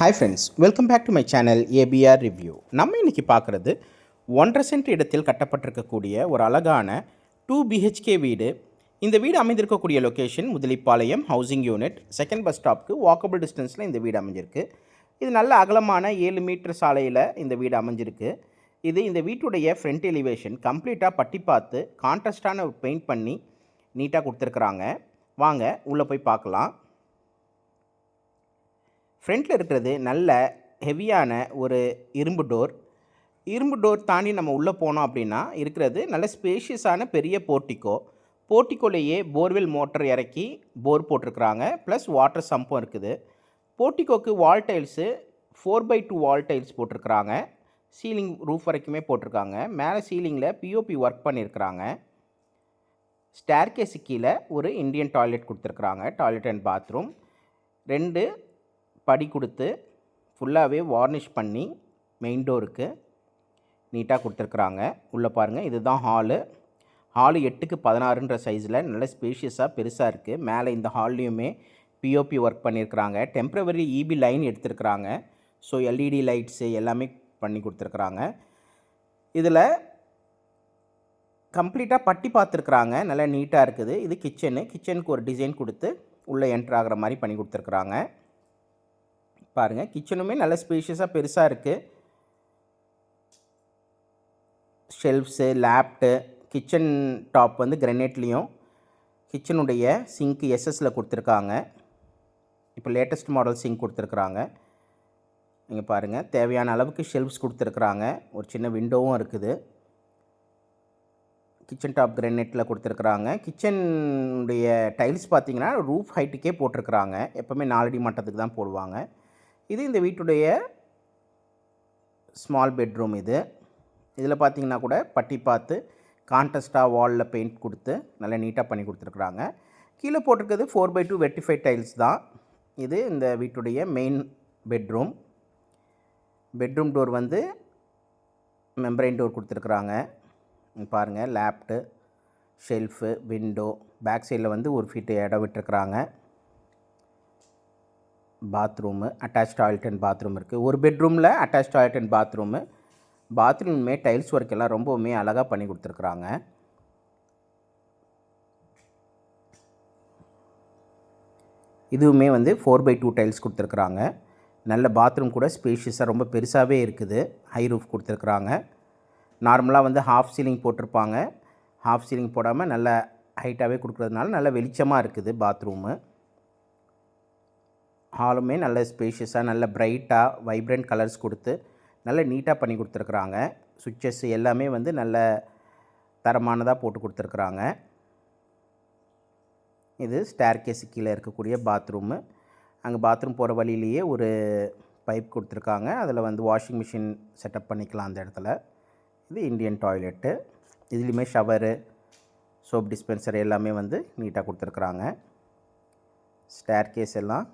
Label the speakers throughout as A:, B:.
A: Hi friends welcome back to my channel A P R review நம்ம இன்னைக்கு பார்க்குறது ஒன்றரை சென்ட் இடத்தில் கட்டப்பட்டிருக்கக்கூடிய ஒரு அழகான டூ பிஹெச்கே வீடு. இந்த வீடு அமைந்திருக்கக்கூடிய location Mudalipalayam housing unit second bus ஸ்டாப்க்கு walkable டிஸ்டன்ஸில் இந்த வீடு அமைஞ்சிருக்கு. இது நல்ல அகலமான ஏழு மீட்டர் சாலையில் இந்த வீடு அமைஞ்சிருக்கு. இது இந்த வீட்டுடைய ஃப்ரண்ட் எலிவேஷன் கம்ப்ளீட்டாக பட்டி பார்த்து கான்ட்ராஸ்டான பெயிண்ட் பண்ணி நீட்டாக கொடுத்துருக்குறாங்க. வாங்க உள்ளே போய் பார்க்கலாம். ஃப்ரண்ட்டில் இருக்கிறது நல்ல ஹெவியான ஒரு இரும்பு டோர் இரும்பு டோர் தாண்டி நம்ம உள்ளே போனோம் அப்படின்னா இருக்கிறது நல்ல ஸ்பேஷியஸான பெரிய போர்ட்டிக்கோ போர்ட்டிக்கோலேயே போர்வெல் மோட்டர் இறக்கி போர் போட்டிருக்கிறாங்க. ப்ளஸ் வாட்டர் சம்பும் இருக்குது. போர்ட்டிக்கோக்கு wall tiles four by two wall tiles போட்டிருக்கிறாங்க. சீலிங் ரூஃப் வரைக்குமே போட்டிருக்காங்க. மேலே சீலிங்கில் பிஓபி ஒர்க் பண்ணியிருக்கிறாங்க. ஸ்டேர்கேஸு கீழே ஒரு இந்தியன் டாய்லெட் கொடுத்துருக்குறாங்க. டாய்லெட் அண்ட் பாத்ரூம் ரெண்டு படி கொடுத்து ஃபுல்லாகவே வார்னிஷ் பண்ணி மெயின் டோருக்கு நீட்டாக கொடுத்துருக்குறாங்க. உள்ளே பாருங்கள் இதுதான் ஹாலு ஹாலு எட்டுக்கு பதினாறுன்ற சைஸில் நல்ல ஸ்பேஷியஸாக பெருசாக இருக்குது மேலே இந்த ஹால்லையுமே பிஓபி ஒர்க் பண்ணியிருக்கிறாங்க temporary EB line எடுத்துருக்குறாங்க. So L E D lights எல்லாமே பண்ணி கொடுத்துருக்குறாங்க. இதில் கம்ப்ளீட்டாக பட்டி பார்த்துருக்குறாங்க. நல்லா நீட்டாக இருக்குது. இது கிச்சனு கிச்சனுக்கு ஒரு டிசைன் கொடுத்து உள்ளே என்ட்ரு ஆகிற மாதிரி பண்ணி கொடுத்துருக்குறாங்க. பாருங்கள் கிச்சனுமே நல்ல ஸ்பேஷியஸாக பெருசாக இருக்குது ஷெல்ஃப்ஸு லேப்டு கிச்சன் டாப் வந்து கிரனேட்லேயும் கிச்சனுடைய சிங்க் எஸ்எஸில் கொடுத்துருக்காங்க. இப்போ லேட்டஸ்ட் மாடல் சிங்க் கொடுத்துருக்குறாங்க. நீங்கள் பாருங்கள் தேவையான அளவுக்கு ஷெல்ஃப்ஸ் கொடுத்துருக்குறாங்க. ஒரு சின்ன விண்டோவும் இருக்குது. கிச்சன் டாப் கிரானைட்டில் கொடுத்துருக்குறாங்க. கிச்சனுடைய டைல்ஸ் பார்த்தீங்கன்னா ரூஃப் ஹைட்டுக்கே போட்டிருக்குறாங்க. எப்போவுமே நாலடி மட்டத்துக்கு தான் போடுவாங்க. இது இந்த வீட்டுடைய ஸ்மால் பெட்ரூம் இது. இதில் பார்த்தீங்கன்னா கூட பட்டி பார்த்து கான்டஸ்டாக வாலில் பெயிண்ட் கொடுத்து நல்லா நீட்டாக பண்ணி கொடுத்துருக்குறாங்க. கீழே போட்டிருக்கிறது four by two vitrified tiles தான். இது இந்த வீட்டுடைய மெயின் பெட்ரூம் பெட்ரூம் டோர் வந்து மெம்பரைன் டோர் கொடுத்துருக்குறாங்க. பாருங்கள் லேப்டு ஷெல்ஃபு விண்டோ பேக் சைடில் வந்து ஒரு ஃபீட்டு இடம் விட்டுருக்குறாங்க. Bathroom attach toilet and bathroom இருக்குது ஒரு பெட்ரூமில் அட்டாச் டாய்லெட் அண்ட் பாத்ரூமு பாத்ரூமே டைல்ஸ் ஒர்க் எல்லாம் ரொம்பவுமே அழகாக பண்ணி கொடுத்துருக்குறாங்க. இதுவுமே வந்து ஃபோர் பை டூ டைல்ஸ் கொடுத்துருக்குறாங்க. நல்ல பாத்ரூம் கூட ஸ்பேஷியஸாக ரொம்ப பெருசாகவே இருக்குது. ஹை ரூஃப் கொடுத்துருக்குறாங்க. நார்மலாக வந்து ஹாஃப் சீலிங் போட்டிருப்பாங்க. ஹாஃப் சீலிங் போடாமல் நல்ல ஹைட்டாகவே கொடுக்குறதுனால நல்ல வெளிச்சமாக இருக்குது பாத்ரூமு ஹாலுமே நல்ல ஸ்பேஷியஸாக நல்ல பிரைட்டாக வைப்ரண்ட் கலர்ஸ் கொடுத்து நல்ல நீட்டாக பண்ணி கொடுத்துருக்குறாங்க. சுவிட்சஸ் எல்லாமே வந்து நல்ல தரமானதாக போட்டு கொடுத்துருக்குறாங்க. இது ஸ்டேர்கேஸு கீழே இருக்கக்கூடிய பாத்ரூமு அங்கே பாத்ரூம் போகிற வழியிலேயே ஒரு பைப் கொடுத்துருக்காங்க. அதில் வந்து வாஷிங் மிஷின் செட்டப் பண்ணிக்கலாம் அந்த இடத்துல. இது இந்தியன் டாய்லெட்டு இதுலேயுமே ஷவரு சோப் டிஸ்பென்சர் எல்லாமே வந்து நீட்டாக கொடுத்துருக்குறாங்க. ஸ்டேர்கேஸ் எல்லாம்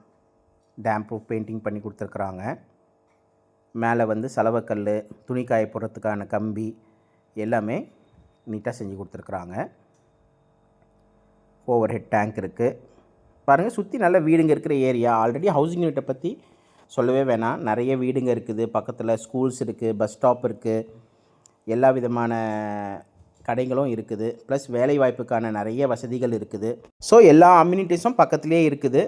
A: டேம் ப்ரூஃப் பெயிண்டிங் பண்ணி கொடுத்துருக்குறாங்க. மேலே வந்து சலவைக்கல் துணி காய போடுறதுக்கான கம்பி எல்லாமே நீட்டாக செஞ்சு கொடுத்துருக்குறாங்க. ஓவர் ஹெட் டேங்க் இருக்குது பாருங்கள் சுற்றி நல்ல வீடுங்க இருக்கிற ஏரியா ஆல்ரெடி ஹவுசிங் யூனிட்டை பற்றி சொல்லவே வேணாம். நிறைய வீடுங்க இருக்குது. பக்கத்தில் ஸ்கூல்ஸ் இருக்குது பஸ் ஸ்டாப் இருக்குது எல்லா விதமான கடைகளும் இருக்குது. ப்ளஸ் வேலை வாய்ப்புக்கான நிறைய வசதிகள் இருக்குது. ஸோ எல்லா அம்யூனிட்டிஸும் பக்கத்துலேயே இருக்குது.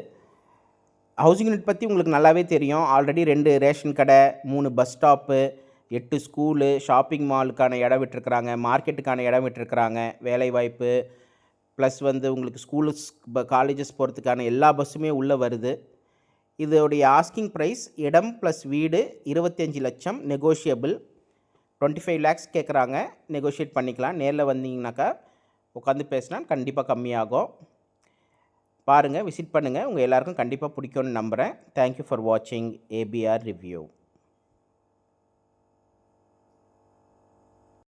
A: ஹவுசிங் யூனிட் பற்றி உங்களுக்கு நல்லாவே தெரியும். ஆல்ரெடி ரெண்டு ரேஷன் கடை மூணு பஸ் ஸ்டாப்பு எட்டு ஸ்கூலு ஷாப்பிங் மாலுக்கான இடம் விட்டுருக்குறாங்க. மார்க்கெட்டுக்கான இடம் விட்டுருக்குறாங்க. வேலைவாய்ப்பு ப்ளஸ் வந்து உங்களுக்கு ஸ்கூல்ஸ் காலேஜஸ் போகிறதுக்கான எல்லா பஸ்ஸுமே உள்ளே வருது. இதோடைய ஆஸ்கிங் ப்ரைஸ் இடம் ப்ளஸ் வீடு இருபத்தஞ்சி லட்சம் நெகோஷியபிள் டுவெண்ட்டி ஃபைவ் லேக்ஸ் கேட்குறாங்க நெகோஷியேட் பண்ணிக்கலாம். நேரில் வந்தீங்கனாக்கா உட்காந்து பேசினா கண்டிப்பாக கம்மியாகும். பாருங்கள் விசிட் பண்ணுங்கள் உங்கள் எல்லாருக்கும் கண்டிப்பாக பிடிக்கும்னு நம்புகிறேன் தேங்க்யூ ஃபார் வாட்சிங் ஏபிஆர் ரிவ்யூ